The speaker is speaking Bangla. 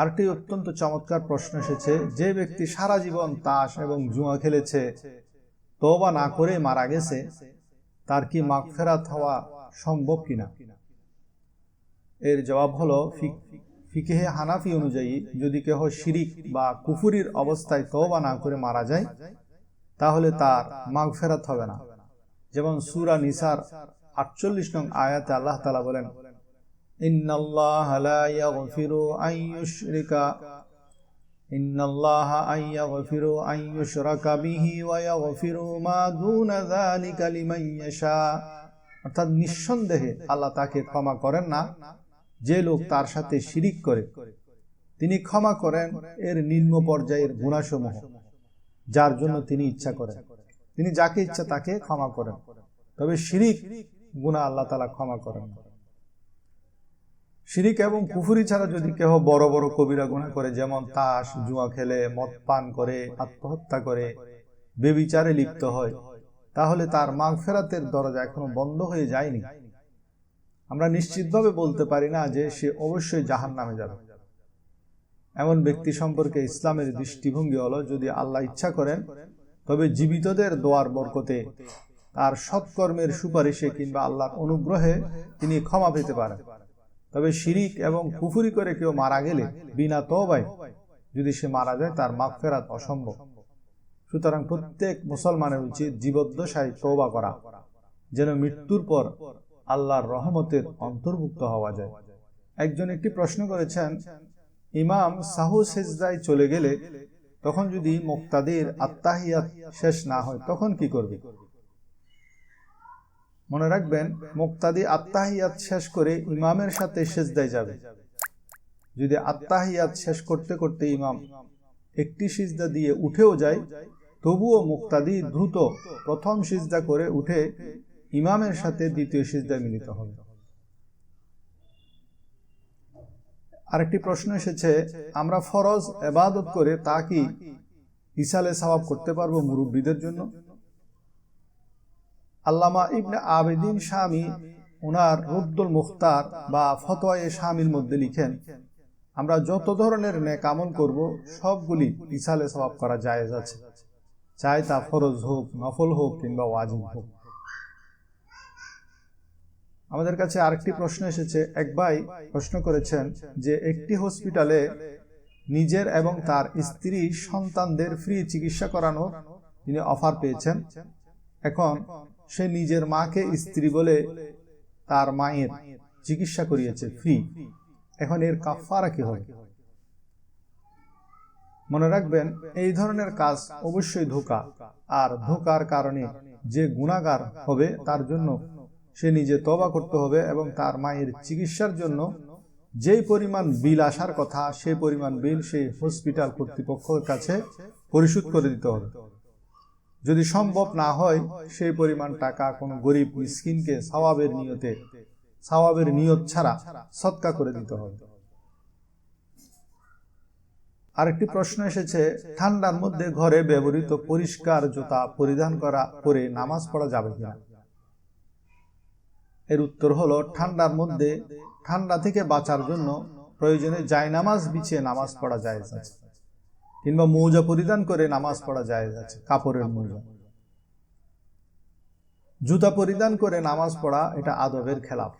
আরেকটি অত্যন্ত চমৎকার প্রশ্ন এসেছে, যে ব্যক্তি সারা জীবন তাস এবং জুয়া খেলেছে তবা না করে মারা গেছে, তার কি মাগফেরাত হওয়া সম্ভব কিনা? এর জবাব হলো ফিকেহে হানাফি অনুযায়ী, যদি কেহ শিরিক বা কুফুরির অবস্থায় তওবা না করে মারা যায়, তাহলে তার মাগফেরাত হবে না। যেমন সুরা নিসার আটচল্লিশ নং আয়াতে আল্লাহ তালা বলেন ইন্নাল্লাহ লা ইয়াগফিরু আন ইউশরিকা। ইন্নাল্লাহ আন ইয়াগফিরু আন ইউশরাকা বিহি ওয়া ইয়াগফিরু মা দুনা যালিকা লিমান ইয়াশা। অর্থাৎ নিঃসন্দেহে আল্লাহ তাকে ক্ষমা করেন না, যে লোক তার সাথে শিরিক করে। তিনি ক্ষমা করেন এর নিম্ন পর্যায়ের গুণাসমূহ, যার জন্য তিনি ইচ্ছা করেন। তিনি যাকে ইচ্ছা তাকে ক্ষমা করেন। তবে শিরিক গুণা আল্লাহ তালা ক্ষমা করেন না। শিরিক এবং কুফুরি ছাড়া যদি কেহ বড় বড় কবিরা গুণা করে, যেমন তাস, জুয়া খেলে, মদ পান করে, আত্মহত্যা করে, বেবিচারে লিপ্ত হয়, তাহলে তার মাগফেরাতের দরজা এখনও বন্ধ হয়ে যায়নি। আমরা নিশ্চিতভাবে বলতে পারি না যে সে অবশ্যই জাহান নামে যাবে। এমন ব্যক্তি সম্পর্কে ইসলামের দৃষ্টিভঙ্গি হলো, যদি আল্লাহ ইচ্ছা করেন, তবে জীবিতদের দোয়ার বরকতে তার সৎকর্মের সুপারিশে কিংবা আল্লাহর অনুগ্রহে তিনি ক্ষমা পেতে পারেন। তবে শিরিক এবং কুফুরি করে কেউ মারা গেলে বিনা তবায় যদি সে মারা যায়, তার মাগফেরাত অসম্ভব। সুতরাং প্রত্যেক মুসলমানের উচিত জীবদ্দশায় তওবা করা, যেন মৃত্যুর পর আল্লাহর রহমতের অন্তর্ভুক্ত হওয়া যায়। একজন একটি প্রশ্ন করেছেন, ইমাম সাহু সেজদায় চলে গেলে তখন যদি মোক্তাদের আত্মাহিয়াত শেষ না হয়, তখন কি করবে? মনে রাখবেন, মুক্তাদি আত্মাহিয়াত শেষ করে ইমামের সাথে সেজদায় যাবে। যদি আত্মাহিয়াত শেষ করতে করতে ইমাম একটি সিজদা দিয়ে উঠেও যায়, তবুও মুক্তাদি দ্রুত প্রথম সিজদা করে উঠে ইমামের সাথে দ্বিতীয় সিজদায় মিলিত হবে। আরেকটি প্রশ্ন এসেছে, আমরা ফরজ এবাদত করে তা কি ইসালে সওয়াব করতে পারব মুরব্বীদের জন্য? আল্লামা ইবনে আবেদিন স্বামী ওনার রুদ্দুল মুখতার বা ফতোয়ায়ে স্বামীর মধ্যে লিখেন, আমরা যত ধরনের নেক আমল করব, সবগুলি ইসালে সওয়াব করা জায়েজ আছে। চাই তা ফরজ হোক, নফল হোক কিংবা ওয়াজিব হোক। আমাদের কাছে আরেকটি প্রশ্ন এসেছে। এক ভাই প্রশ্ন করেছেন যে, একটি হসপিটালে নিজের এবং তার স্ত্রী সন্তানদের ফ্রি চিকিৎসা করানো তিনি অফার পেয়েছেন? এখন সে নিজের মাকে স্ত্রী বলে তার মায়ের চিকিৎসা করিয়েছে ফ্রি এখন এর কাফারা কি হবে মনে রাখবেন, এই ধরনের কাজ অবশ্যই ধোকা। আর ধোকার কারণে যে গুণাগার হবে, তার জন্য সে নিজে তবা করতে হবে এবং তার মায়ের চিকিৎসার জন্য যেই পরিমাণ বিল আসার কথা সেই পরিমাণ বিল সেই হসপিটাল কর্তৃপক্ষের কাছে পরিশোধ করে দিতে হবে। যদি সম্ভব না হয়, সেই পরিমাণ টাকা কোনো গরিব মিসকিনকে সওয়াবের নিয়তে, সওয়াবের নিয়ত ছাড়া সৎকা করে দিতে হবে। আরেকটি প্রশ্ন এসেছে, ঠান্ডার মধ্যে ঘরে ব্যবহৃত পরিষ্কার জুতা পরিধান করা করে নামাজ পড়া যাবে কিনা? এর উত্তর হলো, ঠান্ডার মধ্যে, ঠান্ডা থেকে বাঁচার জন্য প্রয়োজনে জায়নামাজ বিছিয়ে নামাজ পড়া যায় আছে। কিংবা মৌজা পরিধান করে নামাজ পড়া যায় আছে, কাপড়ের মৌজা। জুতা পরিধান করে নামাজ পড়া এটা আদবের খেলাফ